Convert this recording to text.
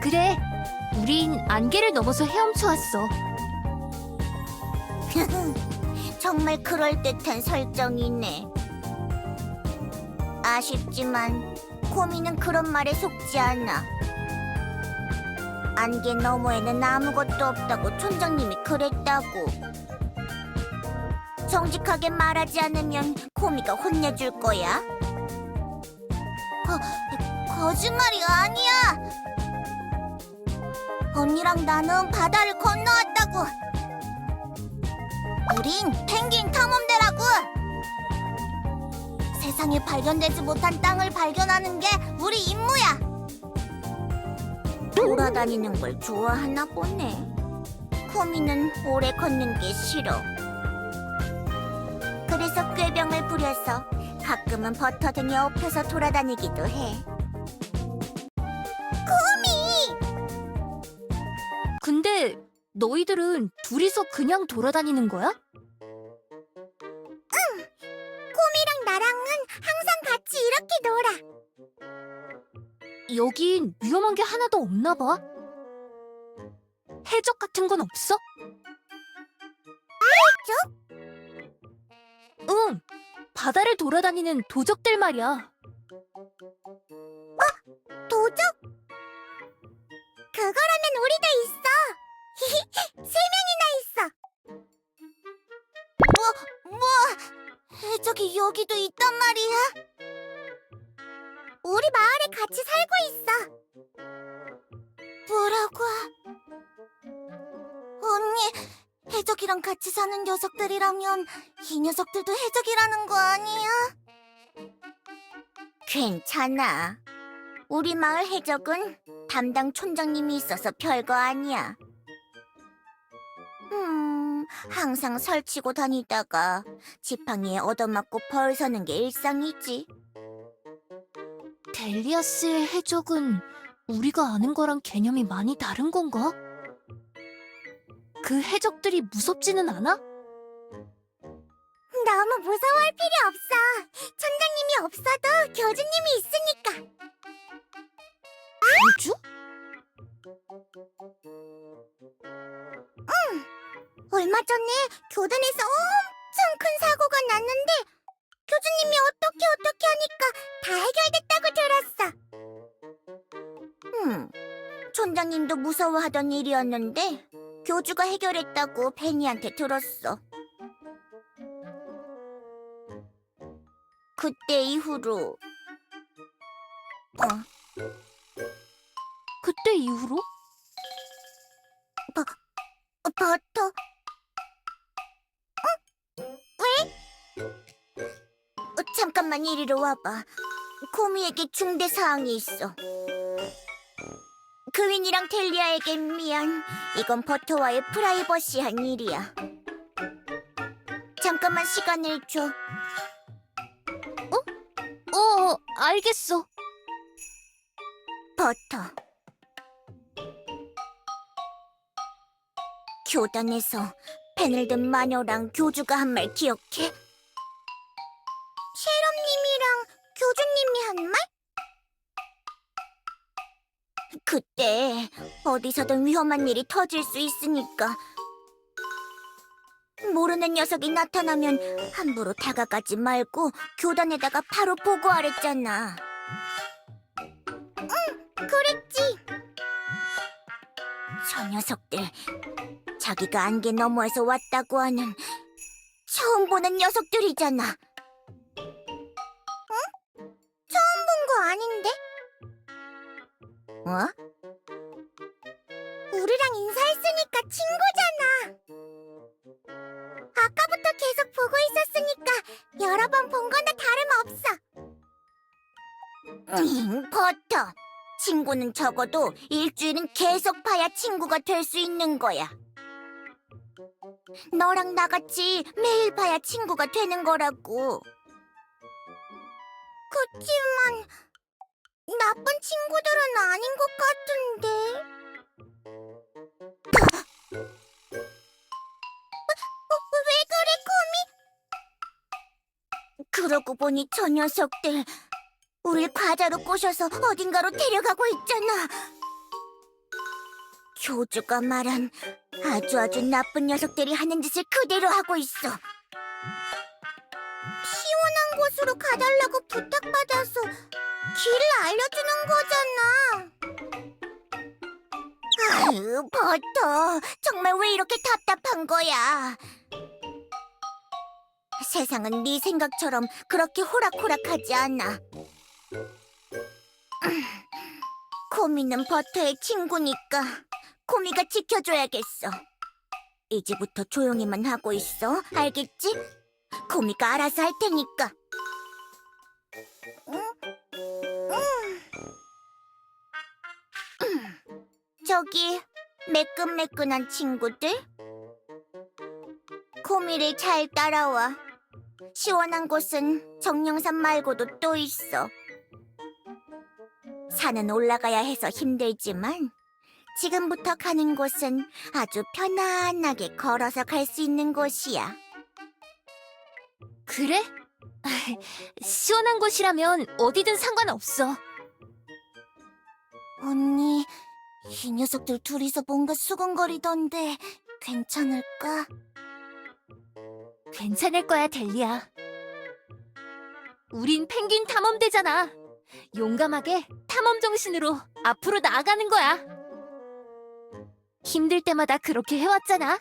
그게 우린 안개를 넘어서 헤엄쳐 왔어. 정말 그럴듯한 설정이네. 아쉽지만 코미는 그런 말에 속지 않아. 안개 너머에는 아무것도 없다고 촌장님이 그랬다고. 정직하게 말하지 않으면 코미가 혼내줄 거야. 거, 거짓말이 아니야. 언니랑 나는 바다를 건너왔다고. 우린 펭귄 탐험대라고! 세상에 발견되지 못한 땅을 발견하는 게 우리 임무야! 돌아다니는 걸 좋아하나 보네. 코미는 오래 걷는 게 싫어. 그래서 꾀병을 부려서 가끔은 버터 등에 업혀서 돌아다니기도 해. 너희들은 둘이서 그냥 돌아다니는 거야? 코미랑 나랑은 항상 같이 이렇게 놀아. 여긴 위험한 게 하나도 없나 봐. 해적 같은 건 없어? 해적? 응. 바다를 돌아다니는 도적들 말이야. 여기도 있단 말이야? 우리 마을에 같이 살고 있어. 뭐라고? 언니, 해적이랑 같이 사는 녀석들이라면 이 녀석들도 해적이라는 거 아니야? 괜찮아. 우리 마을 해적은 담당 촌장님이 있어서 별거 아니야. 음, 항상 설치고 다니다가 지팡이에 얻어맞고 벌 서는 게 일상이지. 델리아스의 해적은 우리가 아는 거랑 개념이 많이 다른 건가? 그 해적들이 무섭지는 않아? 너무 무서워할 필요 없어. 사고가 났는데 교주님이 어떻게 어떻게 하니까 다 해결됐다고 들었어. 음, 촌장님도 무서워하던 일이었는데 교주가 해결했다고 베니한테 들었어. 그때 이후로 어, 그때 이후로? 버터. 잠깐만 이리로 와봐. 코미에게 중대 사항이 있어. 그윈이랑 텔리아에게 미안. 이건 버터와의 프라이버시한 일이야. 잠깐만 시간을 줘. 어, 알겠어. 버터. 교단에서 펜을 든 마녀랑 교주가 한 말 기억해? 그때 어디서든 위험한 일이 터질 수 있으니까 모르는 녀석이 나타나면 함부로 다가가지 말고 교단에다가 바로 보고하랬잖아. 응, 그랬지. 저 녀석들 자기가 안개 너머에서 왔다고 하는 처음 보는 녀석들이잖아. 어? 우리랑 인사했으니까 친구잖아. 아까부터 계속 보고 있었으니까 여러 번 본 거나 다름없어. 음, 버터. 친구는 적어도 일주일은 계속 봐야 친구가 될 수 있는 거야. 너랑 나같이 매일 봐야 친구가 되는 거라고. 그치만 나쁜 친구들은 아닌 것 같은데. 어, 왜 그래, 코미? 그러고 보니 저 녀석들 우릴 과자로 꼬셔서 어딘가로 데려가고 있잖아. 교주가 말한 아주 아주 나쁜 녀석들이 하는 짓을 그대로 하고 있어. 시원한 곳으로 가달라고 부탁받아서 길을 알려주는 거잖아. 아유, 버터. 정말 왜 이렇게 답답한 거야? 세상은 네 생각처럼 그렇게 호락호락하지 않아. 음, 코미는 버터의 친구니까 코미가 지켜줘야겠어. 이제부터 조용히만 하고 있어. 알겠지? 코미가 알아서 할 테니까. 저기 매끈매끈한 친구들. 코미를 잘 따라와. 시원한 곳은 정령산 말고도 또 있어. 산은 올라가야 해서 힘들지만 지금부터 가는 곳은 아주 편안하게 걸어서 갈 수 있는 곳이야. 그래? 시원한 곳이라면 어디든 상관없어. 언니, 이 녀석들 둘이서 뭔가 수근거리던데 괜찮을까? 괜찮을 거야, 델리야. 우린 펭귄 탐험대잖아. 용감하게 탐험 정신으로 앞으로 나아가는 거야. 힘들 때마다 그렇게 해왔잖아.